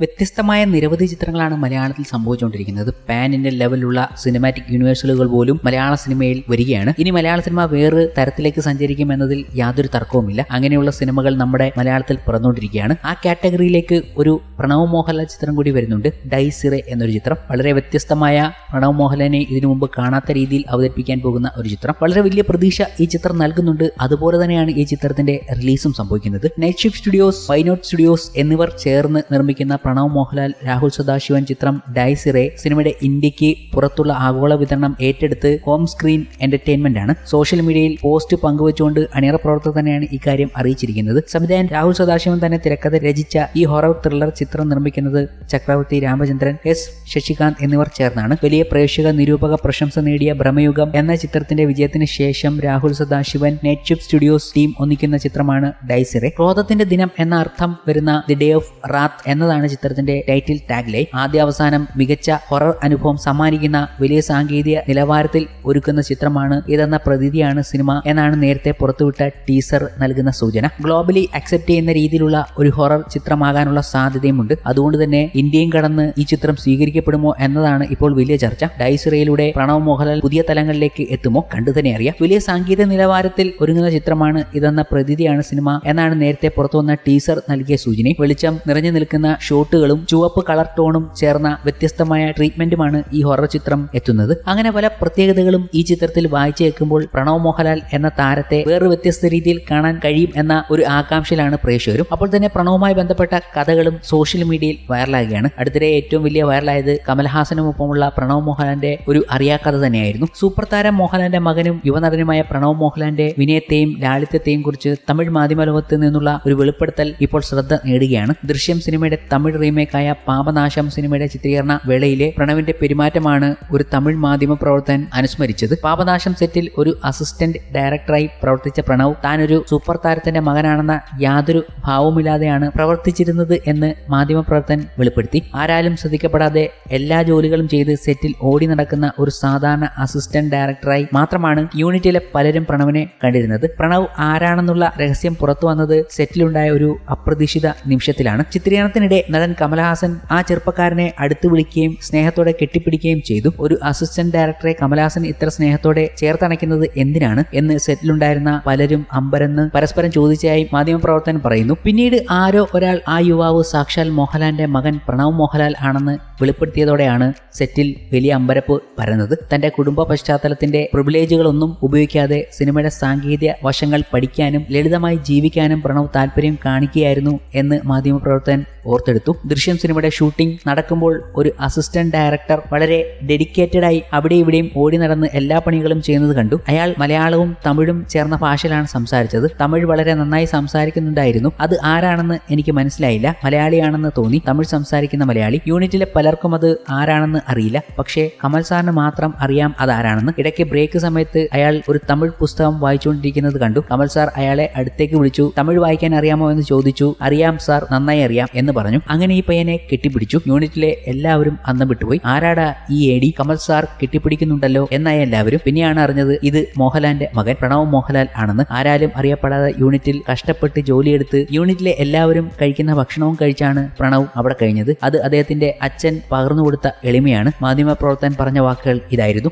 വ്യത്യസ്തമായ നിരവധി ചിത്രങ്ങളാണ് മലയാളത്തിൽ സംഭവിച്ചുകൊണ്ടിരിക്കുന്നത്. പാൻ ഇന്ത്യൻ ലെവലിലുള്ള സിനിമാറ്റിക് യൂണിവേഴ്സലുകൾ പോലും മലയാള സിനിമയിൽ വരികയാണ്. ഇനി മലയാള സിനിമ വേറൊരു തരത്തിലേക്ക് സഞ്ചരിക്കും എന്നതിൽ യാതൊരു തർക്കവുമില്ല. അങ്ങനെയുള്ള സിനിമകൾ നമ്മുടെ മലയാളത്തിൽ പിറന്നുകൊണ്ടിരിക്കുകയാണ്. ആ കാറ്റഗറിയിലേക്ക് ഒരു പ്രണവ് മോഹൻലാൽ ചിത്രം കൂടി വരുന്നുണ്ട്. ഡൈസിറെ എന്നൊരു ചിത്രം. വളരെ വ്യത്യസ്തമായ പ്രണവ് മോഹൻലാലിനെ ഇതിനു മുമ്പ് കാണാത്ത രീതിയിൽ അവതരിപ്പിക്കാൻ പോകുന്ന ഒരു ചിത്രം. വളരെ വലിയ പ്രതീക്ഷ ഈ ചിത്രം നൽകുന്നുണ്ട്. അതുപോലെ തന്നെയാണ് ഈ ചിത്രത്തിന്റെ റിലീസും സംഭവിക്കുന്നത്. Night shift studios why not studios എന്നിവർ ചേർന്ന് നിർമ്മിക്കുന്ന പ്രണവ് മോഹൻലാൽ രാഹുൽ സദാശിവൻ ചിത്രം ഡൈസിറെ സിനിമയുടെ ഇന്ത്യയ്ക്ക് പുറത്തുള്ള ആഗോള വിതരണം ഏറ്റെടുത്ത് ഹോം സ്ക്രീൻ എന്റർടൈൻമെന്റ് ആണ് സോഷ്യൽ മീഡിയയിൽ പോസ്റ്റ് പങ്കുവച്ചുകൊണ്ട് അണിയറ പ്രവർത്തകർ തന്നെയാണ് ഇക്കാര്യം അറിയിച്ചിരിക്കുന്നത്. സംവിധായകൻ രാഹുൽ സദാശിവൻ തന്നെ തിരക്കഥ രചിച്ച ഈ ഹൊറർ ത്രില്ലർ ചിത്രം നിർമ്മിക്കുന്നത് ചക്രവർത്തി രാമചന്ദ്രൻ എസ് ശശികാന്ത് എന്നിവർ ചേർന്നാണ്. വലിയ പ്രേക്ഷക നിരൂപക പ്രശംസ നേടിയ ഭ്രമയുഗം എന്ന ചിത്രത്തിന്റെ വിജയത്തിന് ശേഷം Rahul Sadasivan night shift studios team ഒന്നിക്കുന്ന ചിത്രമാണ് ഡൈസിറെ. ക്രോധത്തിന്റെ ദിനം എന്ന അർത്ഥം വരുന്ന ദി ഡേ ഓഫ് റാത്ത് എന്നതാണ് ചിത്രത്തിന്റെ ടൈറ്റിൽ ടാഗിലെ ആദ്യാവസാനം മികച്ച ഹൊറർ അനുഭവം സമ്മാനിക്കുന്ന വലിയ സാങ്കേതിക നിലവാരത്തിൽ ഒരുക്കുന്ന ചിത്രമാണ് ഇതെന്ന പ്രതീതിയാണ് സിനിമ എന്നാണ് നേരത്തെ പുറത്തുവിട്ട ടീസർ നൽകുന്ന സൂചന. ഗ്ലോബലി അക്സെപ്റ്റ് ചെയ്യുന്ന രീതിയിലുള്ള ഒരു ഹൊറർ ചിത്രമാകാനുള്ള സാധ്യതയുമുണ്ട്. അതുകൊണ്ട് തന്നെ ഇന്ത്യയും കടന്ന് ഈ ചിത്രം സ്വീകരിക്കപ്പെടുമോ എന്നതാണ് ഇപ്പോൾ വലിയ ചർച്ച. ഡൈസിറയിലൂടെ പ്രണവ് മോഹൻലാൽ പുതിയ തലങ്ങളിലേക്ക് എത്തുമോ കണ്ടു തന്നെ അറിയാം. വലിയ സാങ്കേതിക നിലവാരത്തിൽ ഒരുങ്ങുന്ന ചിത്രമാണ് ഇതെന്ന പ്രതീതിയാണ് സിനിമ എന്നാണ് നേരത്തെ പുറത്തുവന്ന ടീസർ നൽകിയ സൂചന വെളിച്ചം നിറഞ്ഞു നിൽക്കുന്ന ഷോട്ടുകളും ചുവപ്പ് കളർ ടോണും ചേർന്ന വ്യത്യസ്തമായ ട്രീറ്റ്മെന്റുമാണ് ഈ ഹൊറർ ചിത്രം എത്തുന്നത്. അങ്ങനെ പല പ്രത്യേകതകളും ഈ ചിത്രത്തിൽ വായിച്ചു കേൾക്കുമ്പോൾ പ്രണവ് മോഹൻലാൽ എന്ന താരത്തെ വേറെ വ്യത്യസ്ത രീതിയിൽ കാണാൻ കഴിയും എന്ന ഒരു ആകാംക്ഷയിലാണ് പ്രേക്ഷകരും. അപ്പോൾ തന്നെ പ്രണവുമായി ബന്ധപ്പെട്ട കഥകളും സോഷ്യൽ മീഡിയയിൽ വൈറലാകുകയാണ്. അടുത്തിടെ ഏറ്റവും വലിയ വൈറലായത് കമൽഹാസനുമൊപ്പമുള്ള പ്രണവ് മോഹൻലാലിന്റെ ഒരു അറിയാക്കഥ തന്നെയായിരുന്നു. സൂപ്പർ താരം മോഹൻലാലിന്റെ മകനും യുവനടനുമായ പ്രണവ് മോഹൻലാലിന്റെ വിനയത്തെയും ലാളിത്യത്തെയും കുറിച്ച് തമിഴ് മാധ്യമ ലോകത്ത് നിന്നുള്ള ഒരു വെളിപ്പെടുത്തൽ ഇപ്പോൾ ശ്രദ്ധ നേടുകയാണ്. ദൃശ്യം സിനിമയുടെ തമിഴ് റീമേക്കായ പാപനാശം സിനിമയുടെ ചിത്രീകരണ വേളയിലെ പ്രണവിന്റെ പെരുമാറ്റമാണ് ഒരു തമിഴ് മാധ്യമ പ്രവർത്തകൻ അനുസ്മരിച്ചത്. പാപനാശം സെറ്റിൽ ഒരു അസിസ്റ്റന്റ് ഡയറക്ടറായി പ്രവർത്തിച്ച പ്രണവ് താൻ ഒരു സൂപ്പർ താരത്തിന്റെ മകനാണെന്ന യാതൊരു ഭാവവുമില്ലാതെയാണ് പ്രവർത്തിച്ചിരുന്നത് എന്ന് മാധ്യമപ്രവർത്തകൻ വെളിപ്പെടുത്തി. ആരാലും ശ്രദ്ധിക്കപ്പെടാതെ എല്ലാ ജോലികളും ചെയ്ത് സെറ്റിൽ ഓടി നടക്കുന്ന ഒരു സാധാരണ അസിസ്റ്റന്റ് ഡയറക്ടറായി മാത്രമാണ് യൂണിറ്റിലെ പലരും പ്രണവിനെ കണ്ടിരുന്നത്. പ്രണവ് ആരാണെന്നുള്ള രഹസ്യം പുറത്തു വന്നത് സെറ്റിലുണ്ടായ ഒരു അപ്രതീക്ഷിത നിമിഷത്തിലാണ്. ചിത്രീകരണത്തിനിടെ നടൻ കമലഹാസൻ ആ ചെറുപ്പക്കാരനെ അടുത്ത് വിളിക്കുകയും സ്നേഹത്തോടെ കെട്ടിപ്പിടിക്കുകയും ചെയ്തു. ഒരു അസിസ്റ്റന്റ് ഡയറക്ടറെ കമലഹാസൻ ഇത്ര സ്നേഹത്തോടെ ചേർത്തണയ്ക്കുന്നത് എന്തിനാണ് എന്ന് സെറ്റിലുണ്ടായിരുന്ന പലരും അമ്പരന്ന് പരസ്പരം ചോദിച്ചതായി മാധ്യമപ്രവർത്തകൻ പറയുന്നു. പിന്നീട് ആരോ ഒരാൾ ആ യുവാവ് സാക്ഷാൽ മോഹൻലാലിന്റെ മകൻ പ്രണവ് മോഹൻലാൽ ആണെന്ന് വെളിപ്പെടുത്തിയതോടെയാണ് സെറ്റിൽ വലിയ അമ്പരപ്പ് പരന്നത്. തന്റെ കുടുംബ പശ്ചാത്തലത്തിന്റെ പ്രിവിലേജുകളൊന്നും ഉപയോഗിക്കാതെ സിനിമയുടെ സാങ്കേതിക വശങ്ങൾ പഠിക്കാനും ലളിതമായി ജീവിക്കാനും പ്രണവ് താല്പര്യം കാണിക്കുകയായിരുന്നു എന്ന് മാധ്യമപ്രവർത്തകൻ ഓർത്തെടുത്തു. ദൃശ്യം സിനിമയുടെ ഷൂട്ടിംഗ് നടക്കുമ്പോൾ ഒരു അസിസ്റ്റന്റ് ഡയറക്ടർ വളരെ ഡെഡിക്കേറ്റഡായി അവിടെ ഇവിടെയും ഓടി നടന്ന് എല്ലാ പണികളും ചെയ്യുന്നത് കണ്ടു. അയാൾ മലയാളവും തമിഴും ചേർന്ന ഭാഷയിലാണ് സംസാരിച്ചത്. തമിഴ് വളരെ നന്നായി സംസാരിക്കുന്നുണ്ടായിരുന്നു. അത് ആരാണെന്ന് എനിക്ക് മനസ്സിലായില്ല. മലയാളിയാണെന്ന് തോന്നി. തമിഴ് സംസാരിക്കുന്ന മലയാളി. യൂണിറ്റിലെ പലർക്കും അത് ആരാണെന്ന് അറിയില്ല. പക്ഷേ കമൽ സാറിന് മാത്രം അറിയാം അതാരാണെന്ന് ഇടയ്ക്ക് ബ്രേക്ക് സമയത്ത് അയാൾ ഒരു തമിഴ് പുസ്തകം വായിച്ചുകൊണ്ടിരിക്കുന്നത് കണ്ടു. കമൽ സാർ അയാളെ അടുത്തേക്ക് വിളിച്ചു. തമിഴ് വായിക്കാൻ അറിയാമോ എന്ന് ചോദിച്ചു. അറിയാം സാർ നന്നായി അറിയാം എന്ന് പറഞ്ഞു. അങ്ങനെ ഈ പയ്യനെ കെട്ടിപ്പിടിച്ചു. യൂണിറ്റിലെ എല്ലാവരും അന്ന് വിട്ടുപോയി. ആരാടാ ഈ എടി കമൽ സാർ കെട്ടിപ്പിടിക്കുന്നുണ്ടല്ലോ എന്നായ എല്ലാവരും. പിന്നെയാണ് അറിഞ്ഞത് ഇത് മോഹൻലാലിന്റെ മകൻ പ്രണവ് മോഹൻലാൽ ആണെന്ന്. ആരാലും അറിയപ്പെടാതെ യൂണിറ്റിൽ കഷ്ടപ്പെട്ട് ജോലിയെടുത്ത് യൂണിറ്റിലെ എല്ലാവരും കഴിക്കുന്ന ഭക്ഷണവും കഴിച്ചാണ് പ്രണവ് അവിടെ കഴിഞ്ഞത്. അത് അദ്ദേഹത്തിന്റെ അച്ഛൻ പകർന്നു കൊടുത്ത എളിമയാണ്. മാധ്യമപ്രവർത്തകൻ പറഞ്ഞ വാക്കുകൾ ഇതായിരുന്നു.